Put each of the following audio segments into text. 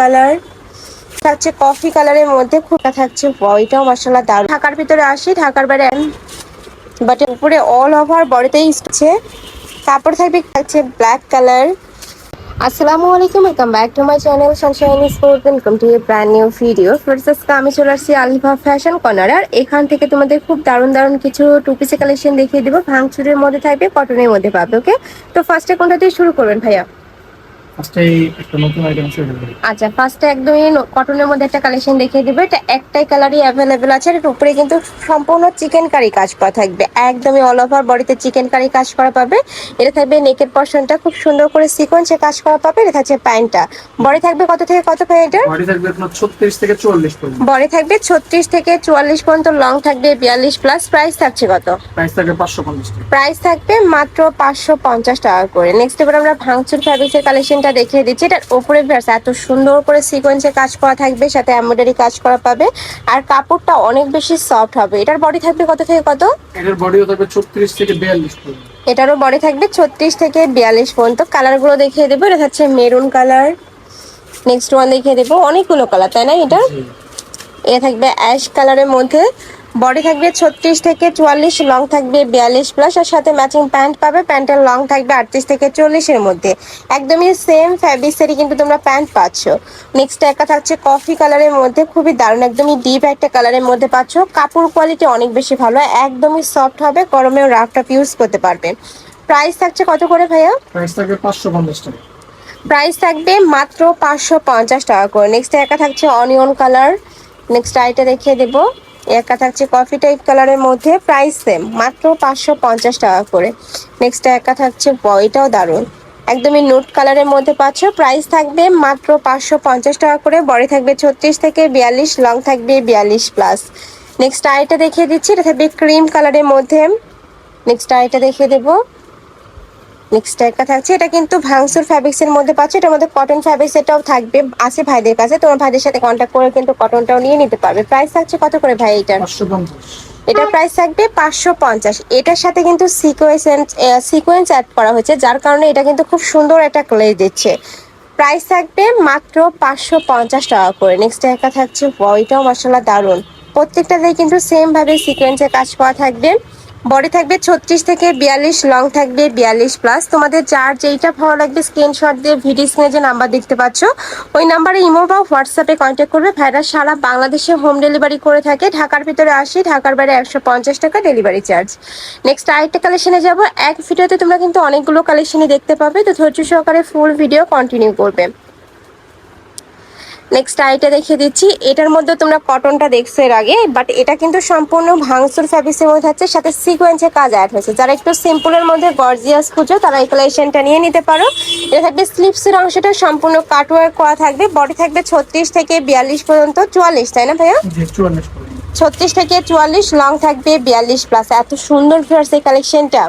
Colour. থাকছে coffee কালারের মধ্যে খোটা থাকছে বয়টাও মশলা দারুণ। ঢাকার ভিতরে আসি, ঢাকার বাইরে বাট উপরে অল ওভার বডিতেই আছে। তারপর থাকবে থাকছে ব্ল্যাক কালার আসসালামু আলাইকুম welcome back to my channel sunshine sport welcome to a brand new video first আজকে আমি চলে আসছি আলিফা ফ্যাশন কর্নার আর এখান থেকে তোমাদের খুব দারুণ দারুণ কিছু টু পিসের কালেকশন দেখিয়ে দেবো। ভাঙচুরের মধ্যে থাকবে কটনের মধ্যে পাবে ওকে তো ফার্স্টে কোনটা দিয়ে শুরু করবেন ভাইয়া? ফার্স্টে একটা নতুন আইটেম শুরু করি আচ্ছা ফার্স্টে একদমই কটনের মধ্যে একটা কালেকশন দেখিয়ে দিবে। এটা একটাই কালারই অ্যাভেলেবেল আছে। আর এর উপরে কিন্তু সম্পূর্ণ চিকেন কারি কাজ করা থাকবে। একদমই অল ওভার বডিতে চিকেন কারি কাজ করা পাবে। এটা থাকবে নেকের পর্শনটা খুব সুন্দর করে সিকোয়েন্সে কাজ করা পাবে। এটা থাকছে প্যান্টটা বডি থাকবে কত থেকে কত প্যান্টের বডি থাকবে আপনার ছত্রিশ থেকে চুয়াল্লিশ পর্যন্ত। বডি থাকবে ছত্রিশ থেকে চুয়াল্লিশ পর্যন্ত। লং থাকবে বিয়াল্লিশ প্লাস প্রাইস থাকছে কত? প্রাইস থাকবে পাঁচশো পঞ্চাশ টাকা। প্রাইস থাকবে মাত্র পাঁচশো পঞ্চাশ টাকা করে। নেক্সট এবার আমরা ভাঙচুর ফ্যাব্রিক্সের কালেকশনটা দেখিয়ে দিচ্ছি। এটার উপরে ভ্যাস এত সুন্দর করে সিকোয়েন্সে কাজ করা থাকবে সাথে এমব্রয়ডারি কাজ করা পাবে। আর কাপড়টা অনেক বেশি সফট হবে। এটার বডি থাকবে কত থেকে কত? এটার বডিও থাকবে ছত্রিশ থেকে বিয়াল্লিশ পর্যন্ত। এটারও বডি থাকবে ছত্রিশ থেকে বিয়াল্লিশ পর্যন্ত। কালারগুলো দেখিয়ে দেবো। এটা হচ্ছে মেরুন কালার নেক্সট ওয়ান দেখিয়ে দেবো। অনেকগুলো কালার তাই না এটা। এটা থাকবে অ্যাশ কালারের মধ্যে। বডি থাকবে ছত্রিশ থেকে চুয়াল্লিশ লং থাকবে বিয়াল্লিশ প্লাস আর সাথে ম্যাচিং প্যান্ট পাবে। প্যান্টের লং থাকবে আটত্রিশ থেকে চল্লিশের মধ্যে। একদমই সেম ফ্যাব্রিক্সেরই কিন্তু তোমরা প্যান্ট পাচ্ছ। নেক্সট একটা থাকছে কফি কালারের মধ্যে খুবই দারুণ একদমই ডিপ একটা কালারের মধ্যে পাচ্ছ। কাপড় কোয়ালিটি অনেক বেশি ভালো একদমই সফট হবে গরমেও রাফ টাপ ইউজ করতে পারবে। প্রাইস থাকছে কত করে ভাইয়া? প্রাইস থাকবে পাঁচশো পঞ্চাশ টাকা। প্রাইস থাকবে মাত্র পাঁচশো পঞ্চাশ টাকা করে। নেক্সট একা থাকছে অনিয়ন কালার নেক্সট আইটা দেখিয়ে দেব। একা থাকছে কফি টাইপ কালারের মধ্যে প্রাইস সেম মাত্র পাঁচশো পঞ্চাশ টাকা করে। নেক্সট একা থাকছে বইটাও দারুণ। একদমই নোট কালারের মধ্যে পাচ্ছ প্রাইস থাকবে মাত্র পাঁচশো পঞ্চাশ টাকা করে বডি থাকবে ছত্রিশ থেকে বিয়াল্লিশ লং থাকবে বিয়াল্লিশ প্লাস নেক্সট আইটা দেখিয়ে দিচ্ছি, এটা থাকবে ক্রিম কালারের মধ্যে। নেক্সট আইটা দেখিয়ে দেবো। নেক্সট একটা থাকছে এটা কিন্তু ভাংসুর ফ্যাব্রিক্স এর মধ্যে পাচ্ছ এটার মধ্যে কটন ফ্যাব্রিক্স এটাও থাকবে আছে ভাইদের কাছে তোমার ভাইদের সাথে কন্ট্যাক্ট করে কিন্তু কটনটাও নিয়ে নিতে পারবে। প্রাইস থাকছে কত করে ভাই এটার? এটার প্রাইস থাকবে পাঁচশো পঞ্চাশ। এটার সাথে কিন্তু সিকোয়েন্স সিকোয়েন্স অ্যাড করা হয়েছে যার কারণে এটা কিন্তু খুব সুন্দর একটা ক্লেজ দিচ্ছে। প্রাইস থাকবে মাত্র পাঁচশো পঞ্চাশ টাকা করে। নেক্সট একটা থাকছে বইটাও মশলা দারুণ। প্রত্যেকটাতেই কিন্তু সেম ভাবে সিকোয়েন্সে কাজ করা থাকবে। বডি থাকবে ছত্রিশ থেকে বিয়াল্লিশ লং থাকবে বিয়াল্লিশ প্লাস তোমাদের যার যেইটা ভালো লাগবে স্ক্রিনশট দিয়ে ভিডিও স্ক্রিনে যে নাম্বার দেখতে পাচ্ছ, ওই নাম্বারে ইমো বা হোয়াটসঅ্যাপে কন্ট্যাক্ট করবে। ভাইরা সারা বাংলাদেশে হোম ডেলিভারি করে থাকে। ঢাকার ভিতরে আসি, ঢাকার বাইরে একশো পঞ্চাশ টাকা ডেলিভারি চার্জ নেক্সট আরেকটা কালেকশনে যাব। এক ভিডিওতে তোমরা কিন্তু অনেকগুলো কালেকশনই দেখতে পাবে। তো ধৈর্য সহকারে ফুল ভিডিও কন্টিনিউ করবে। নেক্সট আইটা দেখিয়ে দিচ্ছি। এটার মধ্যে তোমরা কটনটা দেখছ এর আগে বাট এটা কিন্তু সম্পূর্ণ ভাঙসুর ফ্যাব্রিক্সের মধ্যে থাকছে সাথে সিকোয়েন্সের কাজ অ্যাড হয়েছে। যারা একটু সিম্পলের মধ্যে গর্জিয়াস খুঁজো তারা এই কালেকশনটা নিয়ে নিতে পারো। এটা থাকবে স্লিপসের অংশটা সম্পূর্ণ কাটওয়ার্ক করা থাকবে। বডি থাকবে ছত্রিশ থেকে বিয়াল্লিশ পর্যন্ত চুয়াল্লিশ তাই না ভাইয়া? ছত্রিশ থেকে চুয়াল্লিশ লং থাকবে বিয়াল্লিশ প্লাস এত সুন্দর ফিয়ার্স এই কালেকশনটা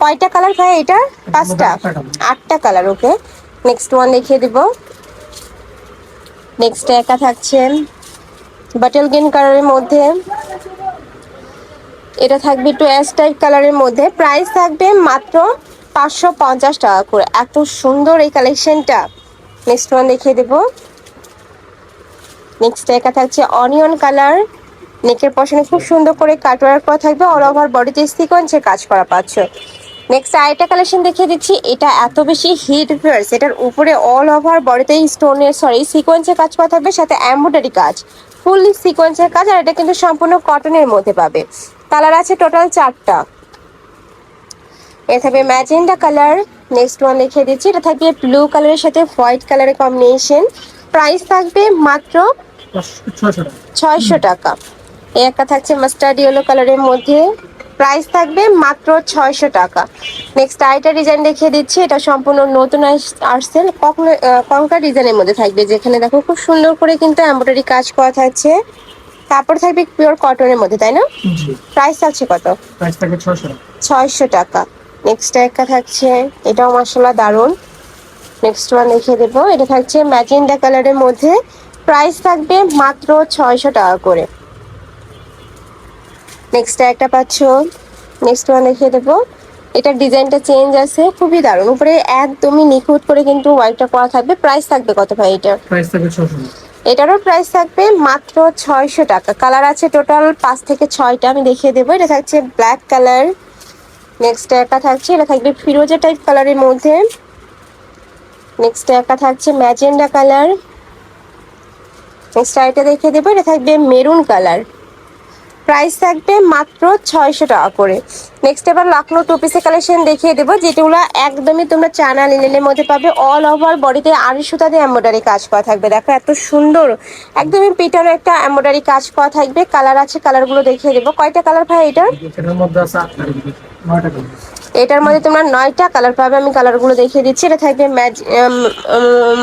কয়টা কালার ভাই এটা? পাঁচটা? আটটা কালার ওকে নেক্সট ওয়ান দেখিয়ে দিব। নেক্সট একা থাকছে বাটেল গ্রিন কালারের মধ্যে। এটা থাকবে একটু অ্যাশ টাইপ কালারের মধ্যে। প্রাইস থাকবে মাত্র পাঁচশো পঞ্চাশ টাকা করে। এত সুন্দর এই কালেকশনটা নেক্সট ওয়ান দেখিয়ে দেবো। নেক্সট একা থাকছে অনিয়ন কালার নেকের পশনে খুব সুন্দর করে কাটওয়ার্ক করা থাকবে। অল ওভার বডিতে সিকোয়েন্সের কাজ করা পাচ্ছ। নেক্সট আরেকটা কালেকশন দেখিয়ে দিচ্ছি। এটা এত বেশি হিট ফিয়ার্স এটার উপরে অল ওভার বডিতেই স্টোনের সরি সিকোয়েন্সের কাজ করা থাকবে সাথে এমব্রয়ডারি কাজ। ফুললি সিকোয়েন্সের কাজ আর এটা কিন্তু সম্পূর্ণ কটনের মধ্যে পাবে। কালার আছে টোটাল চারটা। এ থাকবে ম্যাজেন্ডা কালার নেক্সট ওয়ান দেখিয়ে দিচ্ছি। এটা থাকবে ব্লু কালারের সাথে হোয়াইট কালারের কম্বিনেশন প্রাইস থাকবে মাত্র ছয়শো টাকা। ছয়শো টাকা। এই একটা থাকছে মাস্টার্ড ইয়েলো কালারের মধ্যে। প্রাইস থাকবে মাত্র ছয়শো টাকা। নেক্সট আইটা ডিজাইন দেখিয়ে দিচ্ছি। এটা সম্পূর্ণ নতুন আসছে। কঙ্কা ডিজাইনের মধ্যে থাকবে। যেখানে দেখো খুব সুন্দর করে কিন্তু এমব্রয়ডারি কাজ করা থাকছে। কাপড় থাকবে পিওর কটনের মধ্যে তাই না? প্রাইস থাকছে কত? ছয়শো টাকা। নেক্সট একটা থাকছে। এটাও মশলা দারুণ। নেক্সট ওয়ান দেখিয়ে দেবো। এটা থাকছে ম্যাজেন্ডা কালারের মধ্যে। প্রাইস থাকবে মাত্র ছয়শো টাকা করে। নেক্সট একটা পাচ্ছ। নেক্সট ওয়ান দেখিয়ে দেবো। এটার ডিজাইনটা চেঞ্জ আছে খুবই দারুণ। উপরে একদমই নিখুঁত করে কিন্তু ওয়ার্কটা করা থাকবে। প্রাইস থাকবে কত ভাই এটার প্রাইস থাকবে ছশো টাকা এটারও প্রাইস থাকবে মাত্র ছয়শো টাকা। কালার আছে টোটাল পাঁচ থেকে ছয়টা। আমি দেখিয়ে দেবো। এটা থাকছে ব্ল্যাক কালার নেক্সট একটা থাকছে। এটা থাকবে ফিরোজা টাইপ কালারের মধ্যে। নেক্সট একটা থাকছে ম্যাজেন্ডা কালার নেক্সট আরেকটা দেখিয়ে দেবো। এটা থাকবে মেরুন কালার প্রাইস থাকবে মাত্র ছয়শো টাকা করে। নেক্সট এবার লখনৌ টু পিসের কালেকশন দেখিয়ে দেবো যেগুলো একদমই তোমরা চানা লিনেনের মধ্যে পাবে। অল ওভার বডিতে আড়ি সুতা দিয়ে এম্ব্রয়ডারি কাজ করা থাকবে। দেখো এত সুন্দর একদমই পিটানো একটা এম্ব্রয়ডারি কাজ করা থাকবে। কালার আছে কালারগুলো দেখিয়ে দেবো। কয়টা কালার ভাই কালার এটার মধ্যে তোমরা নয়টা কালার পাবে আমি কালারগুলো দেখিয়ে দিচ্ছি। এটা থাকবে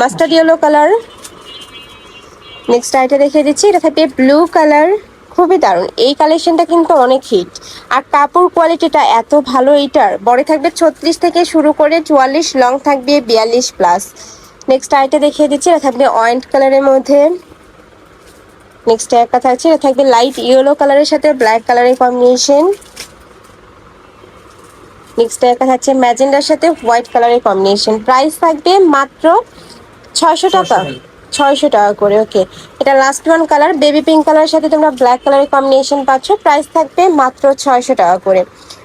মাস্টার্ড ইয়েলো কালার নেক্সট আইটা দেখিয়ে দিচ্ছি এটা থাকবে ব্লু কালার খুবই দারুণ। এই কালেকশনটা কিন্তু অনেক হিট আর কাপড় কোয়ালিটিটা এত ভালো এইটার। বড় থাকবে ছত্রিশ থেকে শুরু করে চুয়াল্লিশ লং থাকবে বিয়াল্লিশ প্লাস নেক্সট আইটা দেখিয়ে দিচ্ছি এটা থাকবে অয়েন্ট কালারের মধ্যে। নেক্সট একটা থাকছে এটা থাকবে লাইট ইয়েলো কালারের সাথে ব্ল্যাক কালারের কম্বিনেশন নেক্সট একটা থাকছে ম্যাজেন্ডার সাথে হোয়াইট কালারের কম্বিনেশন প্রাইস থাকবে মাত্র ছয়শো টাকা। ছয়শো টাকা। করে ওকে এটা last one colour baby pink কালারের সাথে তোমরা ব্ল্যাক কালারের কম্বিনেশন পাচ্ছ। প্রাইস থাকবে মাত্র ছয়শো টাকা করে।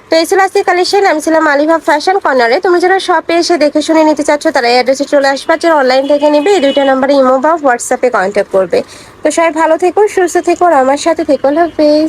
তো এই ছিল আজকে কালেকশন আমি ছিলাম আলিভা ফ্যাশন কর্নারে তোমরা যারা শপে এসে দেখে শুনে নিতে চাচ্ছ, তারা এই অ্যাড্রেসে চলে আসবে। যারা অনলাইন থেকে নেবে, এই দুইটা নাম্বারে ইমো বা হোয়াটসঅ্যাপে কন্ট্যাক্ট করবে। তো সবাই ভালো থেকো, সুস্থ থেকো আমার সাথে থেকো। হাফেজ।